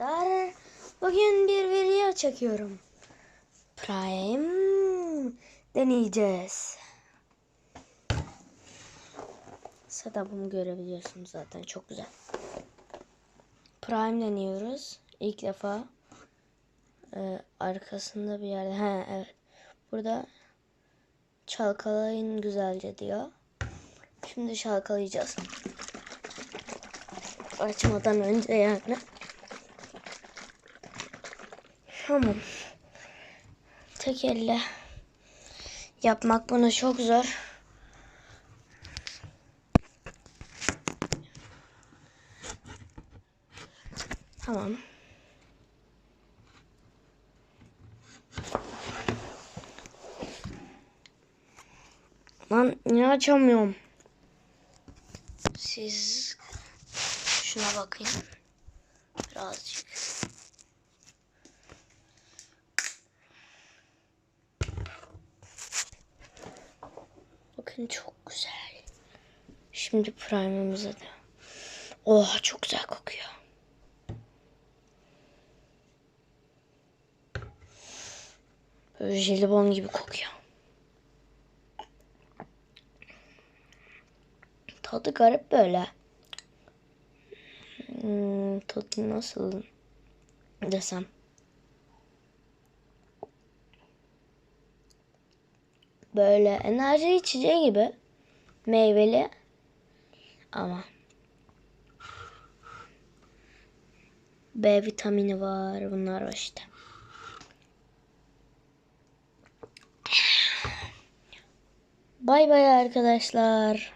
Arkadaşlar, Bugün bir video çekiyorum. Prime deneyeceğiz. Setup'ımı görebiliyorsunuz zaten çok güzel. Prime deniyoruz. İlk defa Ee, arkasında bir yerde. He evet. Burada çalkalayın güzelce diyor. Şimdi çalkalayacağız. Açmadan önce yani. Tamam. Tek elle yapmak bunu çok zor. Tamam. Lan niye açamıyorum? Siz şuna bakayım. Birazcık. Bakın çok güzel. Şimdi prime'ımıza da. Oha çok güzel kokuyor. Böyle jelibon gibi kokuyor. Tadı garip böyle. Hmm, tadı nasıl desem. Böyle enerji içeceği gibi meyveli ama B vitamini var bunlar var işte. Bay bay arkadaşlar.